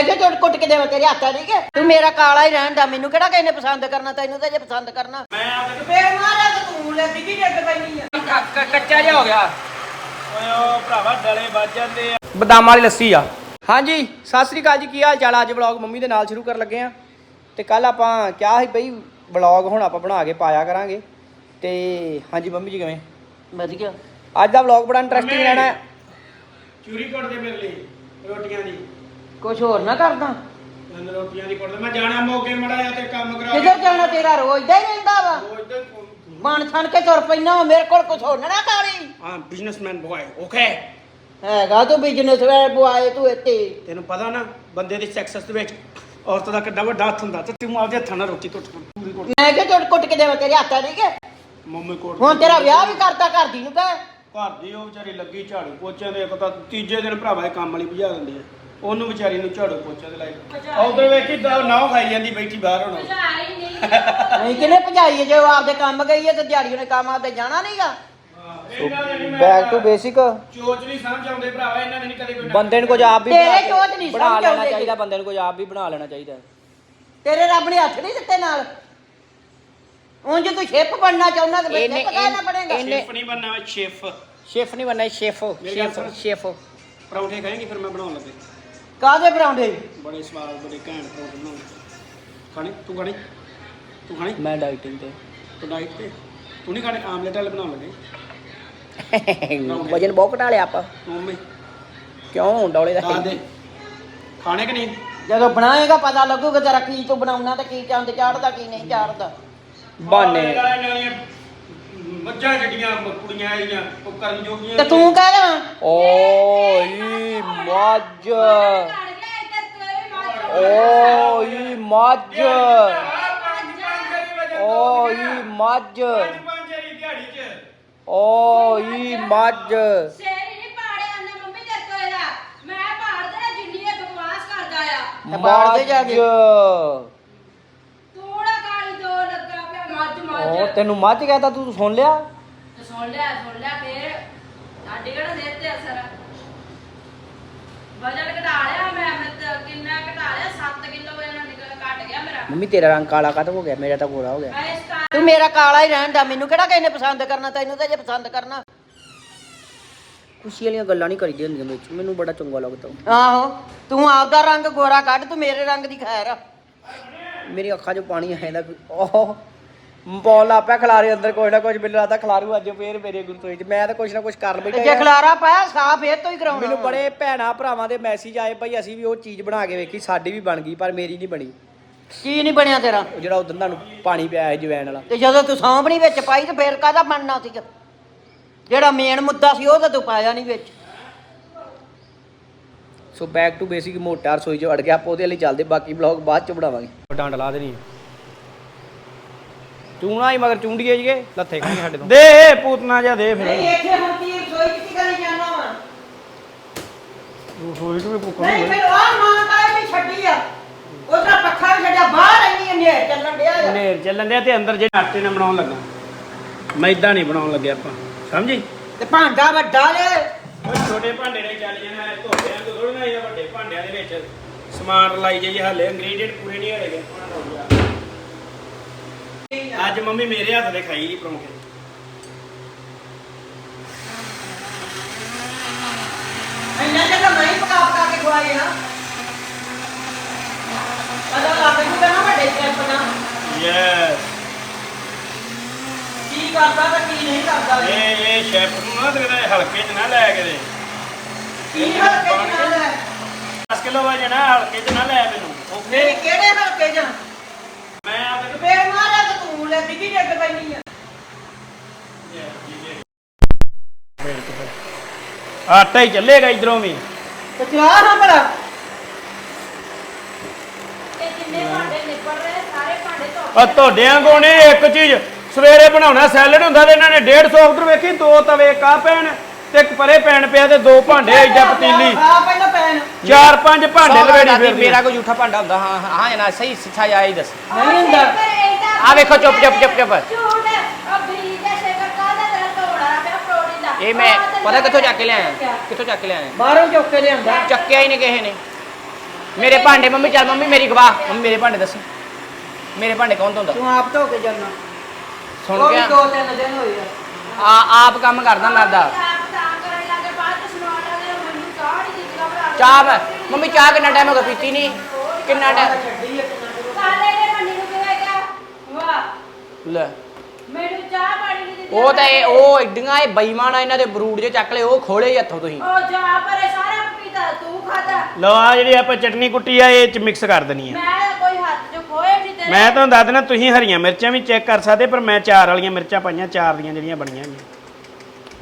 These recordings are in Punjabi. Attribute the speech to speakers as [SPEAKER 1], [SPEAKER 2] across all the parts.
[SPEAKER 1] ਮੈਂ ਕਿ ਚੁੱਟ ਕੁੱਟ ਕੇ ਦੇਵਾਂ ਤੇਰੇ ਹੱਥਾਂ ਨਹੀਂ ਕਿ ਤੂੰ ਮੇਰਾ ਕਾਲਾ ਹੀ ਰਹਿਣ ਦਾ ਮੈਨੂੰ ਕਿਹੜਾ ਕਿਸੇ ਨੇ ਪਸੰਦ ਕਰਨਾ ਤੈਨੂੰ ਤਾਂ ਜੇ ਪਸੰਦ ਕਰਨਾ।
[SPEAKER 2] ਮੈਂ ਆ
[SPEAKER 1] ਫੇਰ ਮਾਰਿਆ ਤੇ ਤੂੰ ਲੈ ਡਿੱਗੀ ਡਿੱਗ ਪੈਣੀ ਆ।
[SPEAKER 3] ਕੱਚਾ ਜਿਹਾ ਹੋ ਗਿਆ।
[SPEAKER 2] ਓਏ ਓ ਭਰਾਵਾ ਡਲੇ ਵੱਜ ਜਾਂਦੇ ਆ।
[SPEAKER 3] ਬਦਾਮਾਂ ਵਾਲੀ ਲੱਸੀ ਆ। ਹਾਂਜੀ ਸਤਿ ਸ੍ਰੀ ਅਕਾਲ ਜੀ ਕੀ ਹਾਲ ਚਾਲ ਆ? ਅੱਜ ਵਲੌਗ ਮੰਮੀ ਦੇ ਨਾਲ ਸ਼ੁਰੂ ਕਰਨ ਲੱਗੇ ਆ। ਤੇ ਕੱਲ ਆਪਾਂ ਕਿਹਾ ਸੀ ਬਈ ਵਲੌਗ ਹੁਣ ਆਪਾਂ ਬਣਾ ਕੇ ਪਾਇਆ ਕਰਾਂਗੇ। ਤੇ ਹਾਂਜੀ ਮੰਮੀ ਜੀ ਕਿਵੇਂ?
[SPEAKER 1] ਵਧੀਆ।
[SPEAKER 3] ਅੱਜ ਦਾ ਵਲੌਗ ਬੜਾ ਇੰਟਰਸਟਿੰਗ ਰਹਿਣਾ ਹੈ।
[SPEAKER 2] ਚੂਰੀ ਕੁੱਟ ਦੇ ਮੇਰੇ ਲਈ ਰੋਟੀਆਂ ਦੀ।
[SPEAKER 1] ਕੁਝ ਹੋਰ ਨਾ ਕਰਦਾ।
[SPEAKER 2] ਮੈਨੂੰ ਰੋਟੀਆਂ ਦੀ ਕੁੱਟ ਦੇ ਮੈਂ ਜਾਣਾ ਮੋਗੇ ਮੜਾਇਆ ਤੇ ਕੰਮ ਕਰਾ
[SPEAKER 1] ਕਿੱਧਰ ਜਾਣਾ ਤੇਰਾ? ਰੋਜ਼ ਦਾ ਹੀ ਰਹਿੰਦਾ ਵਾ।
[SPEAKER 2] ਉਹ ਇੱਧਰ
[SPEAKER 1] ਬਣ ਛਣ ਕੇ ਤੁਰ ਪੈਣਾ ਮੇਰੇ ਕੋਲ ਕੁਝ ਹੋਰ ਨਾ ਕਾਲੀ
[SPEAKER 2] ਹਾਂ ਬਿਜ਼ਨਸਮੈਨ ਬੁਆਏ ਓਕੇ
[SPEAKER 1] ਹੈਗਾ ਤੂੰ ਬਿਜ਼ਨਸ ਵੇ ਬੁਆਏ ਤੂੰ ਇੱਥੇ।
[SPEAKER 2] ਤੈਨੂੰ ਪਤਾ ਨਾ ਬੰਦੇ ਦੀ ਸੈਕਸਸ ਦੇ ਵਿੱਚ ਔਰਤ ਦਾ ਕਿੱਡਾ ਵੱਡਾ ਹੱਥ ਹੁੰਦਾ ਤੇ ਤੂੰ ਆਪਦੇ ਹੱਥਾਂ ਨਾਲ ਰੋਟੀ ਕੁੱਟ ਪੂਰੀ ਕੁੱਟ।
[SPEAKER 1] ਮੈਂ ਕਿ ਚੁੱਟ ਕੁੱਟ ਕੇ ਦੇਵਾਂ ਤੇਰੇ ਹੱਥਾਂ ਨਹੀਂ ਕਿ?
[SPEAKER 2] ਮੰਮੀ ਕੋਟ
[SPEAKER 1] ਹੁਣ ਤੇਰਾ ਵਿਆਹ ਵੀ ਕਰਤਾ ਘਰ ਦੀ ਨੂੰ ਕਹਿ
[SPEAKER 2] ਘਰ ਦੀ ਉਹ ਵਿਚਾਰੀ ਲੱਗੀ ਝਾੜੂ ਪੋਚਿਆਂ ਦੇ ਇੱਕ ਤਾਂ ਤੀਜੇ ਦਿਨ ਭਰਾਵਾ ਇਹ ਕੰਮ ਵਾਲੀ ਭਜਾ ਦਿੰਦੀ ਆ। ਉਹਨੂੰ ਵਿਚਾਰੀ ਨੂੰ ਝਾੜੂ ਪੋਚਿਆਂ ਦੇ ਲਾਈ ਉਧਰ ਵੇਖੀ ਨਾਉ ਖਾਈ ਜਾਂਦੀ ਬੈਠੀ ਬਾਹਰ ਹੁਣ।
[SPEAKER 1] ਨਹੀਂ। ਕਿਨੇ ਭਜਾਈ ਜੇ ਉਹ ਆਪਦੇ ਕੰਮ ਗਈ ਹੈ ਤੇ ਦਿਹਾੜੀ ਉਹਨੇ ਕੰਮ ਆਪਦੇ ਜਾਣਾ ਨਹੀਂਗਾ।
[SPEAKER 3] ਬੈਕ ਟੂ ਬੇਸਿਕ
[SPEAKER 2] ਚੋਚ ਨਹੀਂ ਸਮਝ ਆਉਂਦੇ ਭਰਾਵਾ ਇਹਨਾਂ ਨੇ ਨਹੀਂ ਕਦੇ ਕੋਈ
[SPEAKER 3] ਬੰਦੇ ਨੂੰ ਕੁਝ ਆਪ ਵੀ
[SPEAKER 1] ਤੇਰੇ ਸੋਚ ਨਹੀਂ
[SPEAKER 3] ਬਣਾ ਲੈਣਾ ਚਾਹੀਦਾ ਬੰਦੇ ਨੂੰ ਕੁਝ ਆਪ ਵੀ ਬਣਾ ਲੈਣਾ ਚਾਹੀਦਾ।
[SPEAKER 1] ਤੇਰੇ ਰੱਬ ਨੇ ਹੱਥ ਨਹੀਂ ਦਿੱਤੇ ਨਾਲ। ਉਂਝ ਤੂੰ ਸ਼ਿਪ ਬਣਨਾ ਚਾਹੁੰਦਾ ਤੇ ਸ਼ਿਪ ਕਹਿਣਾ ਪੜੇਗਾ
[SPEAKER 3] ਇਹਨੇ-
[SPEAKER 2] ਸ਼ੈਫ ਨਹੀਂ ਬਣਨਾ ਸ਼ੈਫ
[SPEAKER 3] ਸ਼ੈਫ ਨਹੀਂ ਬਣਨਾ ਸ਼ੈਫ ਸ਼ੈਫ। ਸ਼ੈਫ
[SPEAKER 2] ਪਰੌਂਠੇ ਖਾਏਂਗੀ ਫਿਰ ਮੈਂ ਬਣਾਉਣ ਲੱਗੇ।
[SPEAKER 1] ਕਾਦੇ ਪਰਾਉਂਦੇ
[SPEAKER 2] ਬੜੇ ਸਵਾਦ ਬੜੇ ਘੈਂਟ ਪਰੌਂਠੇ ਬਣਾਉਂਦੇ। ਖਾਣੇ? ਤੂੰ ਖਾਣੇ? ਤੂੰ ਖਾਣੇ?
[SPEAKER 3] ਮੈਂ ਡਾਈਟਿੰਗ ਤੇ।
[SPEAKER 2] ਤੂੰ ਡਾਈਟ ਤੇ? ਤੂੰ ਨਹੀਂ ਖਾਣੇ? ਆਮਲੇਟ ਵਾਲੇ ਬਣਾਉਣ ਲੱਗੇ।
[SPEAKER 3] ਵਜਨ ਬਹੁਤ ਘਟਾ ਲਿਆ ਆਪਾਂ।
[SPEAKER 2] ਮੰਮੀ।
[SPEAKER 3] ਕਿਉਂ? ਡੌਲੇ ਦਾ।
[SPEAKER 2] ਖਾ ਦੇ। ਖਾਣੇ ਕਿ ਨਹੀਂ?
[SPEAKER 1] ਜਦੋਂ ਬਣਾਏਗਾ ਪਤਾ ਲੱਗੂਗਾ ਤੇਰਾ ਕੀ ਤੂੰ ਬਣਾਉਣਾ ਤੇ ਕੀ ਚੰਦ ਚਾੜਦਾ ਕੀ ਨਹੀਂ ਚਾੜਦਾ।
[SPEAKER 3] ਬਾਨੇ।
[SPEAKER 2] ਮੱਝਾਂ ਜਿਹੜੀਆਂ ਕੁੜੀਆਂ ਆਈਆਂ ਉਹ ਕਰਨ ਜੋਗੀਆਂ
[SPEAKER 1] ਤੇ ਤੂੰ ਕਹਿ ਰਿਹਾ
[SPEAKER 3] ਓਏ ਮੱਝ। ਓਏ ਮੱਝ। ਓਏ ਮੱਝ।
[SPEAKER 2] ਪੰਜ ਵਾਰੀ ਦਿਹਾੜੀ 'ਚ
[SPEAKER 3] ਓਏ ਮੱਝ
[SPEAKER 1] ਬਾੜ ਦੇ ਜਾ
[SPEAKER 3] ਮੱਝ
[SPEAKER 1] ਕੇ।
[SPEAKER 3] ਉਹ ਤੈਨੂੰ ਮੱਝ ਕਹਤਾ ਤੂੰ ਸੁਣ ਲਿਆ?
[SPEAKER 4] ਵਜਨ ਘਟਾ ਲਿਆ ਮੈਂ ਮੈਂ ਤਾਂ ਕਿੰਨਾ ਘਟਾ ਲਿਆ? 7 ਕਿਲੋ ਵਜਨ ਨਿਕਲ ਘਟ ਗਿਆ ਮੇਰਾ।
[SPEAKER 3] ਮੰਮੀ ਤੇਰਾ ਰੰਗ ਕਾਲਾ ਕਦ ਹੋ ਗਿਆ? ਮੇਰਾ ਤਾਂ ਗੋਰਾ ਹੋ ਗਿਆ।
[SPEAKER 4] ਮੈਂ
[SPEAKER 1] ਤੂੰ ਮੇਰਾ ਕਾਲਾ ਹੀ ਰਹਿਣ ਦਾ। ਮੈਨੂੰ ਕਿਹੜਾ ਕਿਸੇ ਨੇ ਪਸੰਦ ਕਰਨਾ? ਤੈਨੂੰ ਤਾਂ ਜੇ ਪਸੰਦ ਕਰਨਾ।
[SPEAKER 3] ਖੁਸ਼ੀ ਵਾਲੀਆਂ ਗੱਲਾਂ ਨਹੀਂ ਕਰੀਦੀਆਂ ਹੁੰਦੀਆਂ ਵਿੱਚ ਮੈਨੂੰ ਬੜਾ ਚੰਗਾ ਲੱਗਦਾ।
[SPEAKER 1] ਆਹੋ ਤੂੰ ਆਪਦਾ ਰੰਗ ਗੋਰਾ ਕੱਢ ਤੂੰ ਮੇਰੇ ਰੰਗ ਦੀ ਖੈਰ ਆ।
[SPEAKER 3] ਮੇਰੀ ਅੱਖਾਂ 'ਚੋਂ ਪਾਣੀ ਆਇਆ ਦਾ ਓਹ ਬੋਲ ਲਾ ਪਿਆ ਖਿਲਾਰੇ ਅੰਦਰ ਕੋਈ ਨਾ ਕੁਝ ਮੈਨੂੰ ਲੱਗਦਾ ਖਿਲਾਰੂ ਅੱਜ ਫੇਰ ਮੇਰੇ ਗੁਰਤੋਈ ਚ ਮੈਂ ਤਾਂ ਕੁਝ ਨਾ ਕੁਝ ਕਰ ਬੈਠਾ
[SPEAKER 1] ਜੇ
[SPEAKER 3] ਯਾਰ।
[SPEAKER 1] ਖਲਾਰਾ ਪਾਇਆ ਸਾਫ਼ ਫੇਰ ਤੋਂ ਹੀ ਕਰਾਉਣਾ।
[SPEAKER 3] ਮੈਨੂੰ ਬੜੇ ਭੈਣਾ ਭਰਾਵਾਂ ਦੇ ਮੈਸੇਜ ਆਏ ਭਾਈ ਅਸੀਂ ਵੀ ਉਹ ਚੀਜ਼ ਬਣਾ ਕੇ ਵੇਖੀ ਸਾਡੀ ਵੀ ਬਣ ਗਈ ਪਰ ਮੇਰੀ ਨਹੀਂ ਬਣੀ।
[SPEAKER 1] ਕੀ ਨਹੀਂ ਬਣਿਆ ਤੇਰਾ?
[SPEAKER 3] ਉਹ ਜਿਹੜਾ ਉਦੋਂ ਤੁਹਾਨੂੰ ਪਾਣੀ ਪਿਆ ਹੈ ਜਵੈਣ ਵਾਲਾ।
[SPEAKER 1] ਤੇ ਜਦੋਂ ਤੂੰ ਸੌਂਪਣੀ ਵਿੱਚ ਪਾਈ ਤੇ ਫੇਰ ਕਾਹਦਾ ਬਣਨਾ ਸੀਗਾ ਜਿਹੜਾ ਮੇਨ ਮੁੱਦਾ ਸੀ ਉਹ ਤਾਂ ਤੂੰ ਪਾਇਆ ਨਹੀਂ ਵਿੱਚ।
[SPEAKER 3] ਸੋ ਬੈਕ ਟੂ ਬੇਸਿਕ ਮੋਟਾ ਰਸੋਈ ਚ ਅੜ ਗਿਆ ਆਪਾਂ ਉਹਦੇ ਲਈ ਚੱਲਦੇ ਬਾਕੀ ਬਲੌਗ ਬਾਅਦ ਚ ਬਣਾਵਾਂਗੇ। ਡਾਂਡ ਲਾ ਦੇਣੀ ਚੂਣਾ ਹੀ ਮਗਰ ਚੁੰਡੀਏ ਜੀਏ ਲੱਥੇ ਖਾਣਗੇ ਸਾਡੇ ਤੋਂ।
[SPEAKER 2] ਦੇ ਪੂਤਨਾ ਜਾ ਦੇ ਫਿਰ।
[SPEAKER 1] ਇੱਥੇ ਹੁਣ ਕੀ ਰਸੋਈ ਕਿੱਥੇ ਕਰੀ ਜਾਣਾ ਵਾ?
[SPEAKER 2] ਰਸੋਈ ਚ ਵੀ ਭੁੱਖ
[SPEAKER 1] ਨਹੀਂ ਫਿਰ ਆ ਮਾਂ ਤਾਂ ਇਹ ਵੀ ਛੱਡੀ ਆ। ਉਹਦਾ ਪੱਖਾ ਵੀ ਛੱਡਿਆ ਬਾਹਰ ਇੰਨੀ ਹਨੇਰ ਚੱਲਣ ਡਿਆ ਆ।
[SPEAKER 2] ਨੇਰ ਚੱਲਣ ਦਿਆ ਤੇ ਅੰਦਰ ਜਿਹੜੇ ਆਟੇ ਨਾਲ ਬਣਾਉਣ ਲੱਗਾ। ਮੈਦਾ ਨਹੀਂ ਬਣਾਉਣ ਲੱਗੇ ਆਪਾਂ। ਸਮਝੀ?
[SPEAKER 1] ਤੇ ਭਾਂਡਾ ਵੱਡਾ ਲੈ
[SPEAKER 2] ਉਹ ਛੋਟੇ ਭਾਂਡੇ ਨੇ ਚੱਲ ਜਾਣਾ ਧੋਤਿਆਂ ਤੋਂ ਥੋੜੀ ਨਾ ਵੱਡੇ ਭਾਂਡਿਆਂ ਦੇ ਵਿੱਚ। ਸਮਾਨ ਲਾਈ ਜਾਈਏ ਹਾਲੇ ਇੰਗਰੀਡੀਅੰਟ ਪੂਰੇ ਨਹੀਂ ਹੋਏਗੇ ਅੱਜ ਮੰਮੀ ਮੇਰੇ ਹੱਥ ਦੇ ਖਾਈ ਪਰੌਂਠੇ।
[SPEAKER 1] ਇੰਨਾ ਜਿਹਾ ਮੈਂ ਹੀ ਪਕਾ ਪਕਾ ਕੇ ਖਵਾਏ ਨਾ ਪਤਾ ਲੱਗ ਜੂਗਾ ਨਾ ਵੱਡੇ ਸ਼ੈਫ ਨਾ
[SPEAKER 2] ਯੈਸ
[SPEAKER 1] ਕੀ ਕਰਦਾ ਤੇ ਕੀ ਨਹੀਂ ਕਰਦਾ ਵੀ।
[SPEAKER 2] ਇਹ ਇਹ ਸ਼ੈਫ ਨੂੰ ਨਾ ਤੇ ਕਿਤੇ ਹਲਕੇ 'ਚ ਨਾ ਲੈ ਕੇ ਦੇ।
[SPEAKER 1] ਕੀ ਹਲਕੇ ਚ ਨਾ ਲੈ?
[SPEAKER 2] 10 ਕਿਲੋ ਵਜਨ ਆ ਹਲਕੇ 'ਚ ਨਾ ਲੈ ਮੈਨੂੰ।
[SPEAKER 1] ਨਹੀਂ ਕਿਹੜੇ ਹਲਕੇ ਚ?
[SPEAKER 2] ਮੈਂ ਆਪਦੇ
[SPEAKER 1] ਫੇਰ ਮਾਰਿਆ ਤੇ ਤੂੰ ਲੈ ਡਿੱਗੀ ਡਿੱਗ ਪੈਣੀ ਆ?
[SPEAKER 2] ਆਟਾ ਹੀ ਚੱਲੇਗਾ ਇਧਰੋਂ ਵੀ।
[SPEAKER 1] ਤੇ ਚਲਾ ਨਾ ਭਲਾ।
[SPEAKER 4] ਇਹ ਜਿੰਨੇ ਭਾਂਡੇ ਨਿਪੜ ਰਹੇ ਸਾਰੇ ਭਾਂਡੇ ਧੋ
[SPEAKER 2] ਆ ਤੁਹਾਡਿਆਂ ਕੋਨੇ ਇੱਕ ਚੀਜ਼ ਸਵੇਰੇ ਬਣਾਉਣਾ ਸੈਲਡ ਹੁੰਦਾ ਤੇ ਇਹਨਾਂ ਨੇ 150 ਉਧਰ ਵੇਖੀ ਦੋ ਤਵੇ ਕਾ ਪੈਣ ਤੇ ਇੱਕ ਪਰੇ ਪੈਣ ਪਿਆ ਤੇ ਦੋ ਭਾਂਡੇ ਐਡਾ ਪਤੀਲੀ।
[SPEAKER 1] ਆ ਪਹਿਲਾਂ ਪੈਨ
[SPEAKER 2] ਚਾਰ ਪੰਜ ਭਾਂਡੇ ਲਵੇੜੀ
[SPEAKER 3] ਮੇਰਾ
[SPEAKER 2] ਫਿਰਦੀ
[SPEAKER 3] ਕੋਈ ਝੂਠਾ ਭਾਂਡਾ ਹੁੰਦਾ ਹਾਂ ਹਾਂ ਹਾਂ ਨਾ ਸਹੀ ਸਿੱਖਾ ਜਾਈ ਦੱਸ।
[SPEAKER 1] ਨਹੀਂ ਹੁੰਦਾ।
[SPEAKER 3] ਆ ਵੇਖੋ ਚੁੱਪ ਚੁੱਪ ਚੁੱਪ ਚੁੱਪ।
[SPEAKER 4] ਦਾ ਦਾ।
[SPEAKER 3] ਇਹ ਮੈਂ ਪਤਾ ਕਿੱਥੋਂ ਚੱਕ ਕੇ? ਲਿਆਇਆ? ਕਿੱਥੋਂ ਚੱਕ ਕੇ ਲਿਆਇਆ?
[SPEAKER 1] ਬਾਹਰੋਂ ਚੁੱਕ ਕੇ ਲਿਆਂਦਾ।
[SPEAKER 3] ਚੱਕਿਆ ਹੀ ਨਹੀਂ ਕਿਸੇ ਨੇ। ਮੇਰੇ ਭਾਂਡੇ ਮੰਮੀ ਚੱਲ ਮੰਮੀ ਮੇਰੀ ਗਵਾ ਮੰਮੀ ਮੇਰੇ ਭਾਂਡੇ ਦੱਸੀ। ਮੇਰੇ ਭਾਂਡੇ ਕੌਣ ਧੋਂਦਾ?
[SPEAKER 1] ਤੂੰ ਆਪ ਧੋ ਕੇ ਜਾਣਾ
[SPEAKER 3] ਸੁਣ ਗਿਆ।
[SPEAKER 1] ਦੋ ਤਿੰਨ ਦਿਨ ਹੋਏ ਆ।
[SPEAKER 3] ਆ ਆਪ ਕੰਮ ਕਰਦਾ ਮੈਂ ਆਪਦਾ
[SPEAKER 4] ਆਪ ਤਾਂ ਕਰਨ ਲੱਗੇ ਬਾਅਦ ਚ ਸੁਣਾਉਣ ਲੱਗੇ ਮੈਨੂੰ ਚਾਹ ਨਹੀਂ ਦਿੱਤੀ ਘਬਰਾ
[SPEAKER 3] ਚਾਹ ਮੈਂ ਮੰਮੀ ਚਾਹ ਕਿੰਨਾ ਟਾਈਮ ਹੋ ਗਿਆ? ਪੀਤੀ ਨਹੀਂ। ਕਿੰਨਾ ਟਾਈਮ
[SPEAKER 1] ਆ।
[SPEAKER 4] ਕਾਲੇ ਨੇ ਮੰਨੀ ਨੂੰ ਕਿਹਾ ਗਿਆ। ਵਾਹ।
[SPEAKER 3] ਲੈ।
[SPEAKER 4] ਮੈਨੂੰ ਚਾਹ ਪਾਣੀ ਨਹੀਂ ਦਿੱਤੀ
[SPEAKER 3] ਉਹ ਤਾਂ ਇਹ ਉਹ ਏਡੀਆਂ ਇਹ ਬੇਈਮਾਨ ਆ ਇਹਨਾਂ ਦੇ ਬਰੂਡ ਜੇ ਚੱਕ ਲਏ ਉਹ ਖੋਲੇ ਹੀ ਹੱਥੋਂ ਤੁਸੀਂ।
[SPEAKER 4] ਉਹ ਜਾ ਪਰੇ ਸਾਰਾ ਪੀਤਾ ਤੂੰ ਖਾਦਾ
[SPEAKER 2] ਲਓ ਆ ਜਿਹੜੀ ਆਪਾਂ ਚਟਨੀ ਕੁੱਟੀ ਆ ਇਹ ਚ ਮਿਕਸ ਕਰ ਦੇਣੀ ਆ।
[SPEAKER 4] ਮੈਂ ਕੋਈ ਹੱਥ ਚ ਖੋਏ ਨਹੀਂ ਤੇਰੇ।
[SPEAKER 2] ਮੈਂ ਤੁਹਾਨੂੰ ਦੱਸ ਦਿੰਦਾ ਤੁਸੀਂ ਹਰੀਆਂ ਮਿਰਚਾਂ ਵੀ ਚੈੱਕ ਕਰ ਸਕਦੇ ਪਰ ਮੈਂ ਚਾਰ ਵਾਲੀਆਂ ਮਿਰਚਾਂ ਪਾਈਆਂ ਚਾਰ ਦੀਆਂ ਜਿਹੜੀਆਂ ਬਣੀਆਂ ਨੇ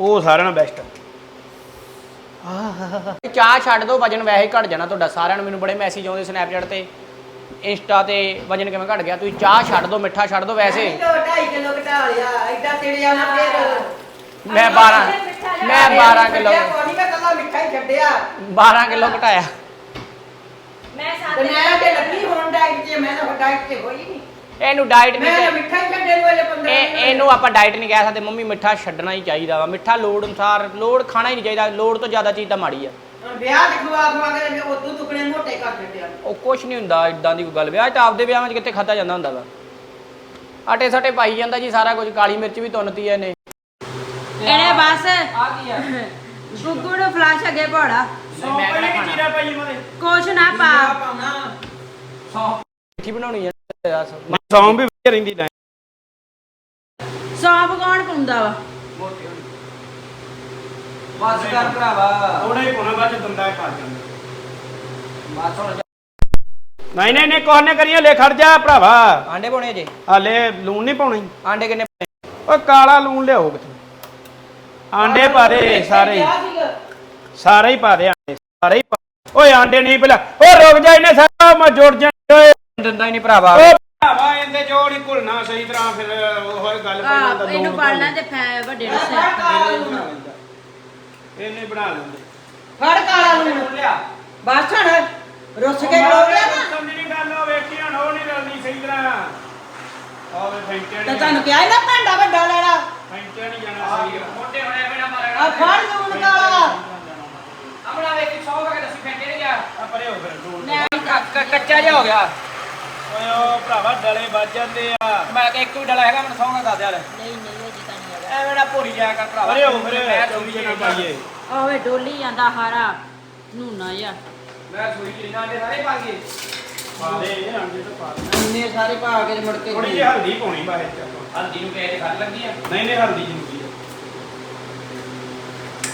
[SPEAKER 2] ਉਹ ਸਾਰਿਆਂ ਨਾਲੋਂ ਬੈਸਟ
[SPEAKER 3] ਚਾਹ ਛੱਡ ਦੋ ਵਜਨ ਵੈਸੇ ਘਟ ਜਾਣਾ ਤੁਹਾਡਾ। ਸਾਰਿਆਂ ਨੂੰ ਮੈਨੂੰ ਬੜੇ ਮੈਸੇਜ ਆਉਂਦੇ ਸਨੈਪਚੈਟ ਤੇ ਇੰਸਟਾ ਤੇ ਵਜਨ ਕਿਵੇਂ ਘਟ ਗਿਆ? ਤੁਸੀਂ ਚਾਹ ਛੱਡ ਦੋ ਮਿੱਠਾ ਛੱਡ ਦੋ ਵੈਸੇ।
[SPEAKER 1] ਨਹੀਂ ਤਾਂ 2.5 ਕਿਲੋ ਘਟਾ ਲਿਆ ਐਡਾ ਤੇੜਿਆ ਨਾ ਫੇਰ।
[SPEAKER 3] ਮੈਂ 12 ਮੈਂ 12 ਕਿਲੋ
[SPEAKER 1] ਕੋਈ ਮੈਂ ਕੱਲਾ ਮਿੱਠਾ ਹੀ ਛੱਡਿਆ।
[SPEAKER 3] 12 ਕਿਲੋ ਘਟਾਇਆ।
[SPEAKER 4] ਮੈਂ
[SPEAKER 1] ਮੈਂ ਤੇ ਲੱਗੀ ਹੁਣ ਡਾਈਟ ਤੇ ਮੈਂ ਤਾਂ ਡਾਈਟ ਤੇ ਹੋਈ ਨਹੀਂ
[SPEAKER 3] ਇਹਨੂੰ ਡਾਈਟ
[SPEAKER 1] ਮੈਂ ਤਾਂ
[SPEAKER 3] ਨਹੀਂ
[SPEAKER 1] ਮਿੱਠਾ ਹੀ ਛੱਡੇ ਨੂੰ ਵਾਲੇ 15
[SPEAKER 3] ਇਹ ਇਹਨੂੰ ਆਪਾਂ ਡਾਈਟ ਨਹੀਂ ਕਹਿ ਸਕਦੇ। ਮੰਮੀ ਮਿੱਠਾ ਛੱਡਣਾ ਹੀ ਚਾਹੀਦਾ ਵਾ। ਮਿੱਠਾ ਲੋੜ ਅਨੁਸਾਰ ਲੋੜ ਖਾਣਾ ਹੀ ਨਹੀਂ ਚਾਹੀਦਾ। ਲੋੜ ਤੋਂ ਜ਼ਿਆਦਾ ਚੀਜ਼ ਤਾਂ ਮਾੜੀ ਆ।
[SPEAKER 1] ਵਿਆਹ ਦੇ ਖਵਾ ਖਵਾ ਕੇ ਤੇ ਉਦੋਂ ਟੁਕੜੇ ਮੋਟੇ ਕਰ ਛੱਡਿਆ
[SPEAKER 3] ਉਹ ਕੁਛ ਨਹੀਂ ਹੁੰਦਾ ਇਦਾਂ ਦੀ ਕੋਈ ਗੱਲ। ਵਿਆਹ 'ਚ ਤਾਂ ਆਪਦੇ ਵਿਆਹਾਂ 'ਚ ਕਿੱਥੇ ਖਾਧਾ ਜਾਂਦਾ ਹੁੰਦਾ ਵਾ। ਆਟੇ ਸੱਟੇ ਪਾਈ ਜਾਂਦਾ ਜੀ ਸਾਰਾ ਕੁਝ। ਕਾਲੀ ਮਿਰਚ ਵੀ ਤੁੰਨਤੀ ਐ ਇਹਨੇ।
[SPEAKER 4] ਇਹਨੇ ਬਸ
[SPEAKER 3] ਆ ਕੀ ਆ?
[SPEAKER 4] ਗੁੱਗੂ ਨੂੰ ਫਲਾਸ਼ ਅੱਗੇ ਪੜਾ
[SPEAKER 3] ਮੈਂ ਕਿਹੜਾ ਖਾਣਾ
[SPEAKER 2] ਜੀਰਾ ਪਾਈ ਦੇ
[SPEAKER 4] ਕੁਛ ਨਾ ਪਾ।
[SPEAKER 1] ਪਾਉਣਾ।
[SPEAKER 3] ਸੌ ਮਿੱਠੀ ਬਣਾਉਣੀ ਆ। ਦੱਸ
[SPEAKER 2] ਸੌਂ ਵੀ ਵਧੀਆ ਰਹਿੰਦੀ ਨਾ
[SPEAKER 4] ਸੌਂਫ ਕੌਣ ਪਾਉਂਦਾ ਵਾ?
[SPEAKER 3] ਬਸ ਕਰ ਭਰਾਵਾ।
[SPEAKER 2] ਥੋੜਾ ਹੀ ਬਾਅਦ ਚ ਦੰਦਾ ਪਾ ਜਾਂਦਾ।
[SPEAKER 3] ਬਸ ਹੁਣ
[SPEAKER 2] ਨਹੀਂ ਨਹੀਂ ਨਹੀਂ ਕੋਹਨੇ ਕਰੀਏ ਲੈ ਖੜ ਜਾ ਭਰਾਵਾ।
[SPEAKER 3] ਆਂਡੇ ਪਾਉਣੇ ਜੇ
[SPEAKER 2] ਹਾਲੇ ਲੂਣ ਨਹੀਂ ਪਾਉਣਾ।
[SPEAKER 3] ਆਂਡੇ ਕਿੰਨੇ
[SPEAKER 2] ਓਏ ਕਾਲਾ ਲੂਣ ਲਿਆਓ ਕਿਥੋਂ? ਆਂਡੇ ਪਾ ਦੇ ਸਾਰੇ। ਹੀ। ਸਾਰੇ ਹੀ ਪਾ ਦੇ ਆਂਡੇ ਸਾਰੇ ਹੀ ਪਾ ਓਏ ਆਂਡੇ ਨਹੀਂ ਪਹਿਲਾਂ ਓ ਰੁਕ ਜਾ ਇਹਨੇ ਸਾਰਾ ਮੈਂ ਜੋੜ ਜਾ
[SPEAKER 3] ਦਿੰਦਾ ਹੀ ਨਹੀਂ ਭਰਾਵਾ।
[SPEAKER 2] ਭਰਾਵਾ ਇਹਦੇ ਜੋੜ ਹੀ ਘੁਲਣਾ ਸਹੀ ਤਰ੍ਹਾਂ ਫਿਰ ਉਹ ਗੱਲ ਪਹਿਲਾਂ ਤਾਂ
[SPEAKER 4] ਇਹਨੂੰ
[SPEAKER 2] ਲੂਣ
[SPEAKER 4] ਪੜ ਲੈ ਤੇ ਫੈ ਵੱਡੇ ਨੂੰ ਸੈੱਟ
[SPEAKER 2] ਇਹਨੇ ਬਣਾ ਲੈਂਦੇ
[SPEAKER 1] ਫੜ ਕਾਲਾ ਲੂਣ
[SPEAKER 3] ਲਿਆ।
[SPEAKER 1] ਬਸ ਹਣ ਰੁੱਸ ਕੇ ਖਲੋ ਗਿਆ। ਨਾ
[SPEAKER 2] ਸਮਝਣੀ ਗੱਲ ਉਹ ਵੇਖੀ ਹਣ ਉਹ ਨਹੀਂ ਰਲਦੀ ਸਹੀ ਤਰ੍ਹਾਂ। ਆਵੇ ਫੈਂਟੇ
[SPEAKER 1] ਤਾਂ
[SPEAKER 2] ਨਹੀਂ
[SPEAKER 1] ਤੁਹਾਨੂੰ ਕਿਹਾ ਸੀ ਨਾ ਭਾਂਡਾ ਵੱਡਾ ਲੈਣਾ?
[SPEAKER 2] ਫੈਂਟੇ ਨਹੀਂ ਜਾਣਾ ਸਹੀ
[SPEAKER 3] ਮੋਟੇ ਹੋਣੇ ਬਿਨਾ
[SPEAKER 1] ਆ ਫੜ ਲੂਣ ਕਾਲਾ।
[SPEAKER 3] ਆਪਣਾ ਵੇਖ ਕੇ ਸੌ ਕੇ ਦੱਸੀ ਫੈਂਟੇ ਨਹੀਂ ਗਿਆ।
[SPEAKER 2] ਆ ਪਰੇ ਹੋ ਫਿਰ
[SPEAKER 4] ਮੈਂ
[SPEAKER 3] ਕੱਚਾ ਜਿਹਾ ਹੋ ਗਿਆ।
[SPEAKER 2] ਓਏ ਉਹ ਭਰਾਵਾ ਡਲੇ ਵੱਜ ਜਾਂਦੇ ਆ।
[SPEAKER 3] ਮੈਂ ਕਿ ਇੱਕ ਵੀ ਡਲਾ ਹੈਗਾ ਮੈਨੂੰ ਸੌ ਦਾ ਦੱਸ ਯਾਰ।
[SPEAKER 4] ਨਹੀਂ ਨਹੀਂ ਉਹ ਜਿੱਦਾਂ ਨਹੀਂ ਹੈਗਾ।
[SPEAKER 3] ਐਵੇਂ ਨਾ ਭੋਰੀ ਜਾਇਆ ਕਰ ਭਰਾਵਾ।
[SPEAKER 2] ਪਰੇ ਹੋ ਫਿਰ
[SPEAKER 3] ਮੈਂ ਸੂਈ
[SPEAKER 2] ਜਣਾ
[SPEAKER 3] ਨਾ
[SPEAKER 2] ਪਾਈਏ
[SPEAKER 4] ਆਵੇ ਡੋਲੀ ਜਾਂਦਾ ਹਾਰਾ ਨੂਨਾ ਜਿਹਾ।
[SPEAKER 3] ਮੈਂ ਸੂਈ ਚ ਨਾ ਆਂਡੇ ਸਾਰੇ ਪਾ ਗਏ
[SPEAKER 2] ਪਾ ਦੇ ਇਹ ਆਂਡੇ ਤਾਂ ਪਾ ਦੇ।
[SPEAKER 1] ਇੰਨੇ ਸਾਰੇ ਪਾ ਕੇ ਮੁੜ ਕੇ
[SPEAKER 2] ਥੋੜੀ ਜਿਹੀ ਹਲਦੀ ਪਾਉਣੀ ਬਾਹਰ ਚ ਆਪਾਂ।
[SPEAKER 3] ਹਲਦੀ ਨੂੰ ਕਿਹਦੇ ਖੱਟ ਲੱਗੀ ਆ।
[SPEAKER 2] ਨਹੀਂ ਨਹੀਂ ਹਲਦੀ ਜ਼ਰੂਰੀ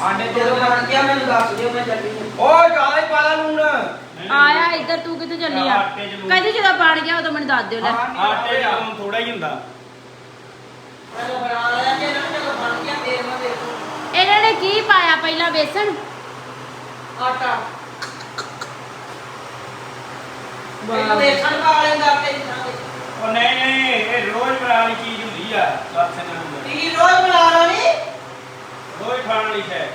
[SPEAKER 2] ਆ
[SPEAKER 3] ਆਂਡੇ
[SPEAKER 1] ਜਦੋਂ ਬਣ ਗਿਆ ਮੈਨੂੰ ਦੱਸ ਦਿਓ ਮੈਂ ਚੱਲੀ।
[SPEAKER 3] ਓਏ ਜ਼ਿਆਦਾ ਹੀ ਪਾਲਾ ਲੂਣ।
[SPEAKER 4] ਆਇਆ ਇੱਧਰ ਤੂੰ ਕਿੱਥੇ ਚੱਲੀ ਆ?
[SPEAKER 2] ਆਟੇ ਚ ਲੂਣ।
[SPEAKER 4] ਕਹਿੰਦੀ ਜਦੋਂ ਬਣ ਗਿਆ ਉਦੋਂ ਮੈਨੂੰ ਦੱਸ ਦਿਓ ਲੈ।
[SPEAKER 2] ਆਟੇ ਚ ਲੂਣ ਥੋੜਾ ਹੀ ਹੁੰਦਾ।
[SPEAKER 1] ਮੈਨੂੰ ਬਣਾ ਲਿਆ ਕਿ ਇਹਨਾਂ ਜਦੋਂ ਬਣ ਗਿਆ ਫੇਰ ਮੈਂ ਵੇਖੂ।
[SPEAKER 4] ਇਹਨਾਂ ਨੇ ਕੀ ਪਾਇਆ ਪਹਿਲਾਂ ਬੇਸਣ?
[SPEAKER 1] ਆਟਾ। ਮੈਨੂੰ ਵੇਖਣ ਪਾ ਲੈਂਦਾ ਦੀ ਤੇ
[SPEAKER 2] ਉਹ ਨਹੀਂ ਨਹੀਂ ਇਹ ਰੋਜ਼ ਬਣਾਉਣ ਚੀਜ਼ ਹੁੰਦੀ ਆ ਬਸ ਇਹਨਾਂ ਨੂੰ।
[SPEAKER 1] ਤੀ ਰੋਜ਼ ਬਣਾ ਲਾਣੀ
[SPEAKER 2] ਰੋਜ਼ ਖਾਣ ਵਾਲੀ ਹੈ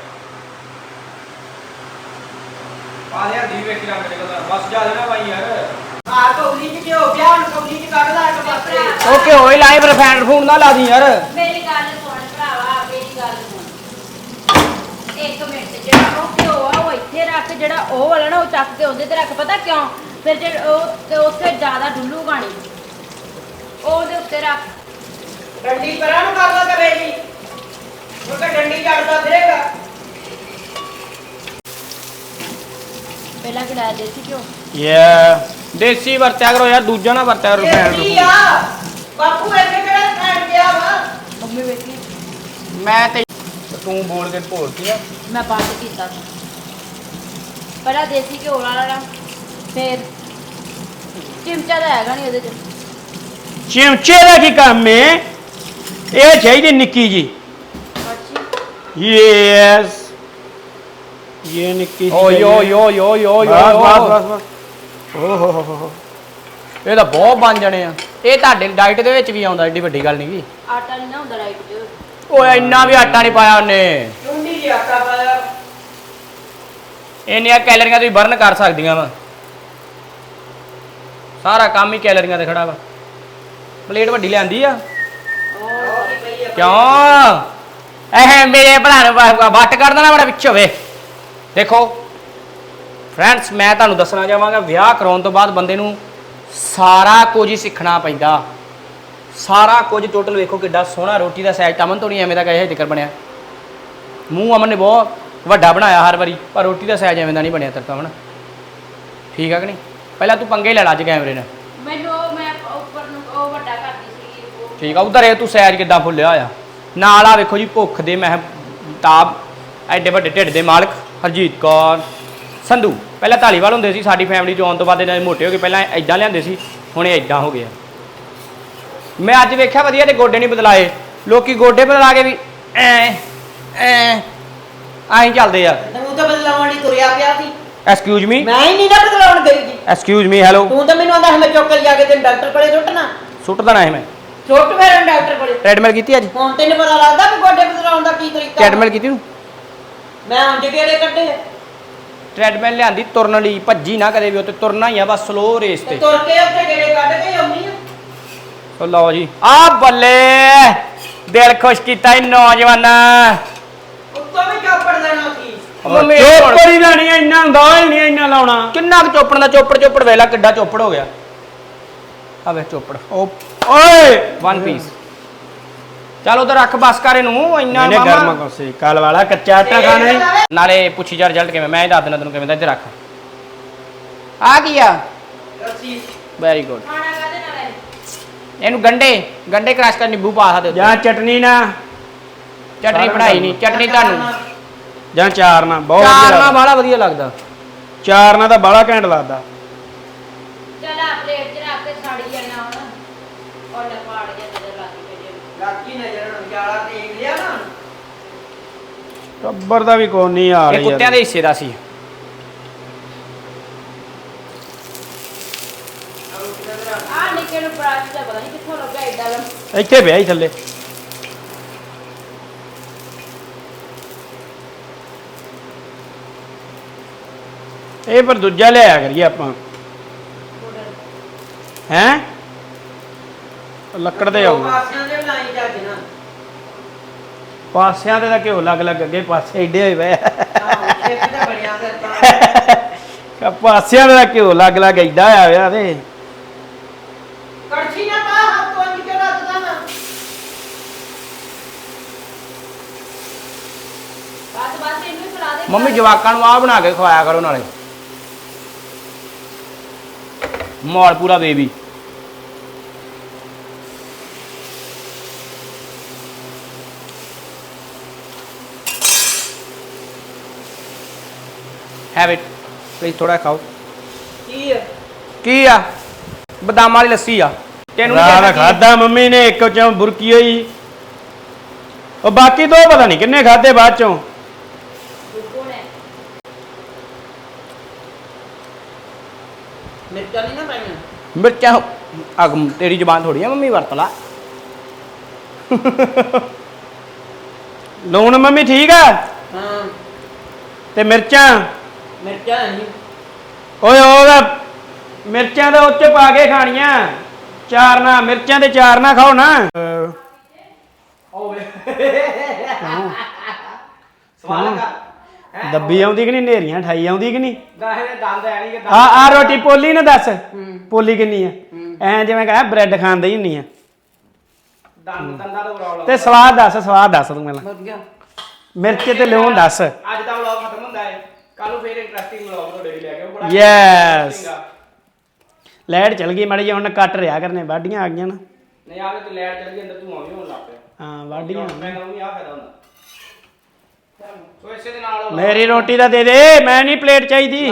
[SPEAKER 3] ਪਾ ਲਿਆ ਦੀ ਵੇਖ ਕੇ ਰੱਖ ਦੇ ਬਸ ਜਾ ਦੇਣਾ ਭਾਈ ਯਾਰ।
[SPEAKER 1] ਆ ਕੌਲੀ ਚ ਘਿਓ ਪਿਆ ਹੁਣ ਕੌਲੀ ਚ ਕੱਢ ਲੈ ਇੱਕ ਪਾਸੇ
[SPEAKER 3] ਓਕੇ ਹੋਈ ਲਾਈਵ ਰਿਫਾਈਨਡ ਫੂਡ ਨਾ ਲਾ ਦੀ ਯਾਰ।
[SPEAKER 4] ਮੇਰੀ ਗੱਲ ਸੁਣ ਭਰਾਵਾ ਮੇਰੀ ਗੱਲ ਸੁਣ। ਇੱਕ ਮਿੰਟ ਜਿਹੜਾ ਉਹ ਘਿਓ ਆ ਉਹ ਇੱਥੇ ਰੱਖ ਜਿਹੜਾ ਉਹ ਵਾਲਾ ਨਾ ਉਹ ਚੱਕ ਕੇ ਉਹਦੇ ਤੇ ਰੱਖ। ਪਤਾ ਕਿਉਂ? ਫਿਰ ਜੇ ਉਹ ਤੇ ਉੱਥੇ ਜ਼ਿਆਦਾ ਡੁੱਲੂ ਗਾਣੀ ਉਹ ਉਹਦੇ ਉੱਤੇ ਰੱਖ।
[SPEAKER 1] ਡੰਡੀ ਪਰਾਂ ਨੂੰ ਕਰ ਲਾ ਕਰੇਗੀ ਉਹ ਤਾਂ ਡੰਡੀ ਚੜਦਾ
[SPEAKER 4] ਪਹਿਲਾਂ
[SPEAKER 2] ਯਾ
[SPEAKER 3] ਦੇਸੀ ਵਰਤਿਆ ਕਰੋ ਯਾਰ ਦੂਜਾ ਨਾ ਵਰਤਿਆ ਕਰੋ।
[SPEAKER 1] ਆ। ਬਾਪੂ ਇੱਥੇ ਕਿਹੜਾ ਫੈਨ ਗਿਆ ਵਾ?
[SPEAKER 4] ਮੰਮੀ ਵੇਖੀ
[SPEAKER 3] ਮੈਂ ਤੇ ਤੂੰ ਬੋਲ ਕੇ ਭੋਲਤੀ ਆ।
[SPEAKER 4] ਮੈਂ ਬੰਦ ਕੀਤਾ ਸੀ। ਪਹਿਲਾਂ ਦੇਸੀ ਘਿਓ ਵਾਲਾ ਫਿਰ ਚਿਮਚਾ ਤਾਂ ਹੈਗਾ ਨਹੀਂ ਉਹਦੇ ਚ।
[SPEAKER 2] ਚਿਮਚੇ ਦਾ ਕੀ ਕੰਮ ਹੈ ਇਹ ਚਾਹੀਦੀ ਨਿੱਕੀ ਜੀ।
[SPEAKER 4] ਅੱਛੀ।
[SPEAKER 2] ਯੈਸ ਇਹ ਨਿੱਕੀ
[SPEAKER 3] ਓ ਯੋ ਯੋ ਯੋ ਯੋ ਯੋ
[SPEAKER 2] ਬਸ ਬਸ ਬਸ ਬਸ ਓ ਹੋ ਹੋ ਹੋ
[SPEAKER 3] ਇਹ ਤਾਂ ਬਹੁਤ ਬਣ ਜਾਣੇ ਆ। ਇਹ ਤੁਹਾਡੇ ਡਾਈਟ ਦੇ ਵਿੱਚ ਵੀ ਆਉਂਦਾ ਏਡੀ ਵੱਡੀ ਗੱਲ ਨਹੀਂ
[SPEAKER 4] ਆਟਾ ਨਹੀਂ ਨਾ ਹੁੰਦਾ ਰਾਈਟ ਚ।
[SPEAKER 3] ਓਏ ਇੰਨਾ ਵੀ ਆਟਾ ਨਹੀਂ ਪਾਇਆ ਉਹਨੇ।
[SPEAKER 1] ਚੁੰਡੀ ਜੀ ਆਟਾ ਪਾਇਆ।
[SPEAKER 3] ਇੰਨੀਆਂ ਕੈਲਰੀਆਂ ਤੁਸੀਂ ਬਰਨ ਕਰ ਸਕਦੀਆਂ ਵਾ। ਸਾਰਾ ਕੰਮ ਹੀ ਕੈਲਰੀਆਂ ਤੇ ਖੜਾ ਵਾ। ਪਲੇਟ ਵੱਡੀ ਲਿਆਂਦੀ ਆ। ਕਿਉਂ? ਇਹ ਮੇਰੇ ਭਰਾ ਨੂੰ ਵ- ਵੱਟ ਕਰ ਦੇਣਾ ਬੜਾ ਵਿੱਚ ਹੋਵੇ ਦੇਖੋ ਫਰੈਂਡਸ ਮੈਂ ਤੁਹਾਨੂੰ ਦੱਸਣਾ ਚਾਹਾਂਗਾ ਵਿਆਹ ਕਰਾਉਣ ਤੋਂ ਬਾਅਦ ਬੰਦੇ ਨੂੰ ਸਾਰਾ ਕੁਝ ਹੀ ਸਿੱਖਣਾ ਪੈਂਦਾ। ਸਾਰਾ ਕੁਝ ਟੋਟਲ ਵੇਖੋ ਕਿੱਡਾ ਸੋਹਣਾ ਰੋਟੀ ਦਾ ਸਾਈਜ਼ ਅਮਨ ਤੋਂ ਨਹੀਂ ਐਵੇਂ ਦਾ ਕਹੇ ਜ਼ਿਕਰ ਬਣਿਆ। ਮੂੰਹ ਅਮਨ ਨੇ ਬਹੁਤ ਵੱਡਾ ਬਣਾਇਆ ਹਰ ਵਾਰੀ ਪਰ ਰੋਟੀ ਦਾ ਸਾਈਜ਼ ਐਵੇਂ ਦਾ ਨਹੀਂ ਬਣਿਆ ਤੇਰੇ ਤੋਂ ਅਮਨ। ਠੀਕ ਆ ਕਿ ਨਹੀਂ? ਪਹਿਲਾਂ ਤੂੰ ਪੰਗੇ ਲੈ ਲਾ ਅੱਜ ਕੈਮਰੇ ਨਾਲ।
[SPEAKER 4] ਮੈਨੂੰ ਮੈਂ ਉੱਪਰ ਨੂੰ ਉਹ ਵੱਡਾ ਕਰਦੀ ਉਹ।
[SPEAKER 3] ਠੀਕ ਆ ਉਧਰ ਇਹ ਤੂੰ ਸੈਜ ਕਿੱਦਾਂ ਫੁੱਲਿਆ ਹੋਇਆ? ਨਾਲ ਆ ਵੇਖੋ ਜੀ ਭੁੱਖ ਦੇ ਮੈਂ ਤਾਬ ਐਡੇ ਵੱਡੇ ਢਿੱਡ ਦੇ ਮਾਲਕ। ਹਰਜੀਤ ਕੌਰ ਸੰਧੂ। ਪਹਿਲਾਂ ਧਾਲੀਵਾਲ ਹੁੰਦੇ ਸੀ ਸਾਡੀ ਫੈਮਿਲੀ ਚ ਆਉਣ ਤੋਂ ਬਾਅਦ ਇਹਨਾਂ ਦੇ ਮੋਟੇ ਹੋ ਗਏ। ਪਹਿਲਾਂ ਐਦਾਂ ਲਿਆਂਦੇ ਸੀ ਹੁਣ ਇਹ ਐਦਾਂ ਹੋ ਗਏ ਆ। ਮੈਂ ਅੱਜ ਵੇਖਿਆ ਵਧੀਆ ਤੇ ਗੋਡੇ ਨਹੀਂ ਬਦਲਾਏ। ਲੋਕੀ ਗੋਡੇ ਬਦਲਾ ਕੇ ਵੀ ਐ ਐ ਆਹੀਂ ਚੱਲਦੇ ਆ।
[SPEAKER 1] ਤੂੰ ਤਾਂ ਬਦਲਾਉਣ ਲਈ ਤੁਰਿਆ ਪਿਆ ਸੀ।
[SPEAKER 3] ਐਕਸਕਿਊਜ਼ ਮੀ
[SPEAKER 1] ਮੈਂ ਹੀ ਨਹੀਂ ਨਾ ਬਦਲਾਉਣ ਗਈ ਜੀ
[SPEAKER 3] ਐਕਸਕਿਊਜ਼ ਮੀ ਹੈਲੋ
[SPEAKER 1] ਤੂੰ ਤਾਂ ਮੈਨੂੰ ਆਂਦਾ ਮੈਂ ਚੁੱਕ ਜਾ ਕੇ ਤੇ ਡਾਕਟਰ ਕੋਲੇ ਸੁੱਟਣਾ।
[SPEAKER 3] ਸੁੱਟ ਦੇਣਾ ਹੈ ਮੈਂ।
[SPEAKER 1] ਸੁੱਟ ਫਿਰ ਡਾਕਟਰ ਕੋਲੇ।
[SPEAKER 3] ਟ੍ਰੈਡਮਿਲ ਕੀਤੀ ਅੱਜ?
[SPEAKER 1] ਹੁਣ ਤੈਨੂੰ ਪਤਾ ਲੱਗਦਾ ਵੀ ਗੋਡੇ ਬਦਲਾਉਣ ਦਾ ਕੀ ਤਰੀਕਾ।
[SPEAKER 3] ਟ੍ਰੈਡਮਿਲ ਕੀਤੀ ਤੂੰ
[SPEAKER 1] ਮੈਂ ਉਂਝ ਕਿਹੜੇ ਕੱਢੇ
[SPEAKER 3] ਟ੍ਰੈਡਮਿਲ ਲਿਆਂਦੀ ਤੁਰਨ ਲਈ ਭੱਜੀ ਨਾ ਕਦੇ ਵੀ ਉੱਤੇ ਤੁਰਨਾ ਹੀ ਆ ਬਸ ਸਲੋ ਰੇਸ
[SPEAKER 1] ਤੇ।
[SPEAKER 3] ਤੇ
[SPEAKER 1] ਤੁਰ ਕੇ ਉੱਥੇ ਗੇੜੇ ਕੱਢ ਕੇ ਆਉਣੀ ਆ।
[SPEAKER 3] ਸੋ ਲਓ ਜੀ ਆ ਬੱਲੇ! ਦਿਲ ਖੁਸ਼ ਕੀਤਾ ਇਹ ਨੌਜਵਾਨਾਂ।
[SPEAKER 1] ਉੱਤੋਂ ਵੀ ਚੌਪੜ ਲੈਣਾ ਸੀ।
[SPEAKER 3] ਇਹ ਹੁਣ-
[SPEAKER 2] ਚੋਪੜੀ ਲੈਣੀ ਆ, ਇੰਨਾ ਹੁੰਦਾ ਹੀ ਨਹੀਂ ਇੰਨਾ ਲਾਉਣਾ।
[SPEAKER 3] ਕਿੰਨਾ ਕੁ ਚੋਪੜ ਦਾ ਚੋਪੜ ਚੋਪੜ ਵੇਲਾ ਕਿੱਡਾ ਚੋਪੜ ਹੋ ਗਿਆ। ਆ ਵੇ ਚੋਪੜ।
[SPEAKER 2] ਉਹ ਓਏ!
[SPEAKER 3] ਵਨ ਪੀਸ ਚੱਲ ਉਧਰ ਰੱਖ ਬਸ ਕਰ ਇਹਨੂੰ ਇੰਨਾ
[SPEAKER 2] ਇਹਨੇ ਗਰਮ
[SPEAKER 3] ਮਾਮਾ
[SPEAKER 2] ਕੋਸੇ ਕੱਲ ਵਾਲਾ ਕੱਚਾ ਆਟਾ ਖਾਣਾ ਈ।
[SPEAKER 3] ਨਾਲੇ ਪੁੱਛੀ ਜਾ ਰਿਜ਼ਲਟ ਕਿਵੇਂ ਮੈਂ ਹੀ ਦੱਸ ਦਿੰਦਾ ਤੈਨੂੰ ਕਿਵੇਂ ਦਾ ਇੱਧਰ ਰੱਖ। ਆ ਕੀ ਆ? ਵੈਰੀ ਗੁੱਡ
[SPEAKER 4] ਖਾਣਾ ਕਾਹਦੇ ਨਾਲ ਹੈ
[SPEAKER 3] ਇਹਨੂੰ ਗੰਡੇ ਗੰਡੇ ਕ੍ਰਸ਼ ਕਰ ਨਿੰਬੂ ਪਾ ਸਕਦੇ ਉੱਤੇ
[SPEAKER 2] ਜਾਂ ਚਟਨੀ ਨਾ।
[SPEAKER 3] ਚਟਨੀ ਬਣਾਈ ਨਹੀਂ ਚਟਨੀ ਤੁਹਾਨੂੰ।
[SPEAKER 2] ਜਾਂ ਚਾਰ ਨਾ ਬਹੁਤ ਵਧੀਆ
[SPEAKER 3] ਚਾਰ ਨਾਲ
[SPEAKER 2] ਲੱਗਦਾ।
[SPEAKER 3] ਬਾਹਲਾ ਵਧੀਆ ਲੱਗਦਾ।
[SPEAKER 2] ਚਾਰ ਨਾ ਤਾਂ ਬਾਹਲਾ ਘੈਂਟ ਲੱਗਦਾ
[SPEAKER 4] ਚੱਲ ਆ ਪਲੇਟ 'ਚ ਰੱਖ ਕੇ ਸਾੜੀ ਜਾਣਾ ਹੁਣ ਔਰ ਪਾੜ ਗਿਆ ਨਜ਼ਰ ਲੱਗ ਪਈ ਜੇ
[SPEAKER 1] ਲੱਗੀ ਨਜ਼ਰ ਨੂੰ ਜਾਲਾ ਦੇਖ ਲਿਆ ਨਾ
[SPEAKER 2] ਟੱਬਰ ਦਾ ਵੀ ਕੋਈ ਨਹੀਂ ਆ
[SPEAKER 3] ਇਹ
[SPEAKER 2] ਰਹੀ
[SPEAKER 3] ਕੁੱਤਿਆਂ ਦੇ ਹਿੱਸੇ ਦਾ ਸੀ।
[SPEAKER 4] ਆ ਨਿੱਕੇ ਨੂੰ ਦਾ ਪਤਾ ਨਹੀਂ ਕਿੱਥੋਂ ਲੱਗਾ ਏਡਾ ਲੰਮ
[SPEAKER 2] ਇੱਥੇ ਪਿਆ ਹੀ ਥੱਲੇ। ਇਹ ਪਰ ਦੂਜਾ ਲਿਆਇਆ ਕਰੀਏ ਆਪਾਂ। ਹੈ? ਲੱਕੜ ਦੇ ਆਉਂਦਾ
[SPEAKER 1] ਪਾਸਿਆਂ ਦੇ ਬਣਾਈ ਜੱਜ ਨਾ।
[SPEAKER 2] ਪਾਸਿਆਂ ਤੇ ਤਾਂ ਘਿਓ ਲੱਗ ਲੱਗ ਅੱਗੇ ਪਾਸੇ ਏਡੇ ਹੋਏ ਪਏ ਆ।
[SPEAKER 1] ਆਹੋ ਛੇਕ ਤਾਂ
[SPEAKER 2] ਪਾਸਿਆਂ ਦਾ ਘਿਓ ਲੱਗ ਲੱਗ ਏਡਾ ਆ ਵਿਆ ਤੇ।
[SPEAKER 1] ਕੜਛੀ ਨਾ ਪਾ ਹੱਥ ਤੋਂ ਨਿਕਲ ਰੱਖਦਾ ਨਾ
[SPEAKER 4] ਬਸ ਬਸ ਇਹਨੂੰ ਹੀ ਫੜਾ ਦੇ।
[SPEAKER 3] ਮੰਮੀ ਜਵਾਕਾਂ ਨੂੰ ਆਹ ਬਣਾ ਕੇ ਖਵਾਇਆ ਕਰੋ ਨਾਲੇ। ਮੌਲ ਪੂਰਾ ਬੇਬੀ ਹੈਵ ਇਟ ਪਲੀਜ਼ ਥੋੜਾ ਖਾਓ।
[SPEAKER 1] ਕੀ ਹੈ
[SPEAKER 3] ਕੀ ਆ? ਬਦਾਮਾਂ ਵਾਲੀ ਲੱਸੀ ਆ। ਤੈਨੂੰ ਨੀ
[SPEAKER 2] ਰਾਤ
[SPEAKER 3] ਕਹਿਣਾ ਕੀ ਆ?
[SPEAKER 2] ਖਾਦਾ ਮੰਮੀ ਨੇ ਇੱਕ ਚੋਂ ਬੁਰਕੀ ਹੋਈ। ਉਹ ਬਾਕੀ ਦੋ ਪਤਾ ਨਹੀਂ ਕਿੰਨੇ ਖਾਦੇ ਬਾਅਦ ਚੋਂ।
[SPEAKER 1] ਮਿਰਚਾਂ ਨਹੀਂ ਨਾ ਪਾਈਆਂ?
[SPEAKER 3] ਮਿਰਚਾਂ ਅਗ ਤੇਰੀ ਜ਼ਬਾਨ ਥੋੜੀ ਆ ਮੰਮੀ ਵਰਤ ਲਾ।
[SPEAKER 2] ਲੂਣ ਮੰਮੀ ਠੀਕ ਆ?
[SPEAKER 1] ਹਾਂ।
[SPEAKER 2] ਤੇ ਮਿਰਚਾਂ?
[SPEAKER 1] ਮਿਰਚਾਂ ਨਹੀਂ
[SPEAKER 2] ਓਏ ਉਹਦਾ ਮਿਰਚਾਂ ਦਾ ਉੱਤੇ ਪਾ ਕੇ ਖਾਣੀਆਂ। ਚਾਰ ਨਾ ਮਿਰਚਾਂ ਦੇ ਚਾਰ ਨਾ ਖਾਓ ਨਾ।
[SPEAKER 3] ਸਵਾਲ ਕਰ
[SPEAKER 2] ਦੱਬੀ ਆਉਂਦੀ ਕਿ ਨਹੀਂ ਨੇਰੀਆਂ ਠਾਈ ਆਉਂਦੀ ਕਿ ਨਹੀਂ?
[SPEAKER 3] ਗਾਹੇ ਦੇ ਦੰਦ ਐ ਨਹੀਂ ਕਿ
[SPEAKER 2] ਆ ਆ ਰੋਟੀ ਪੋਲੀ ਨਾ ਦੱਸ। ਪੋਲੀ ਕਿੰਨੀ ਆ? ਐ ਜਿਵੇਂ ਕਹਾਂ ਬ੍ਰੈਡ ਖਾਂਦੇ ਹੀ ਹੁੰਨੀ ਆ।
[SPEAKER 3] ਦੰਦ ਦੰਦਾਂ ਦਾ ਪ੍ਰੋਬਲਮ
[SPEAKER 2] ਤੇ ਸਵਾਦ ਦੱਸ ਸਵਾਦ ਦੱਸ ਤੂੰ
[SPEAKER 1] ਵਧੀਆ।
[SPEAKER 2] ਮਿਰਚ ਤੇ ਲੂਣ ਦੱਸ।
[SPEAKER 3] ਅੱਜ ਦਾ ਵਲੌਗ ਖਤਮ ਕੱਲ ਨੂੰ ਫੇਰ ਇੰਟਰਸਟਿੰਗ ਵਲੌਗ ਤੁਹਾਡੇ ਲਈ ਲੈ ਕੇ ਆਉਂ ਬੜਾ ਆ।
[SPEAKER 2] ਲਾਈਟ ਚਲ ਗਈ ਮਾੜੀ ਜਿਹੀ ਹੁਣ ਕੱਟ ਰਿਆ ਕਰਨੇ ਵਾਢੀਆਂ ਆ ਗਈਆਂ ਨਾ।
[SPEAKER 3] ਨਹੀਂ ਆਵੇ ਤੂੰ ਲੈਟ ਚੱਲ ਗਈ ਅੰਦਰ ਧੂਆਂ ਵੀ ਹੋਣ ਲੱਗ ਪਿਆ।
[SPEAKER 2] ਹਾਂ ਵਾਢੀਆਂ
[SPEAKER 3] ਮੈਂ ਕਹੂੰਗੀ ਆ ਫਾਇਦਾ ਹੁੰਦਾ। ਸੋ ਇਸੇ ਦੇ ਨਾਲ
[SPEAKER 2] ਮੇਰੀ ਰੋਟੀ ਦਾ ਦੇ ਦੇ ਮੈਂ ਨਹੀਂ ਪਲੇਟ ਚਾਹੀਦੀ।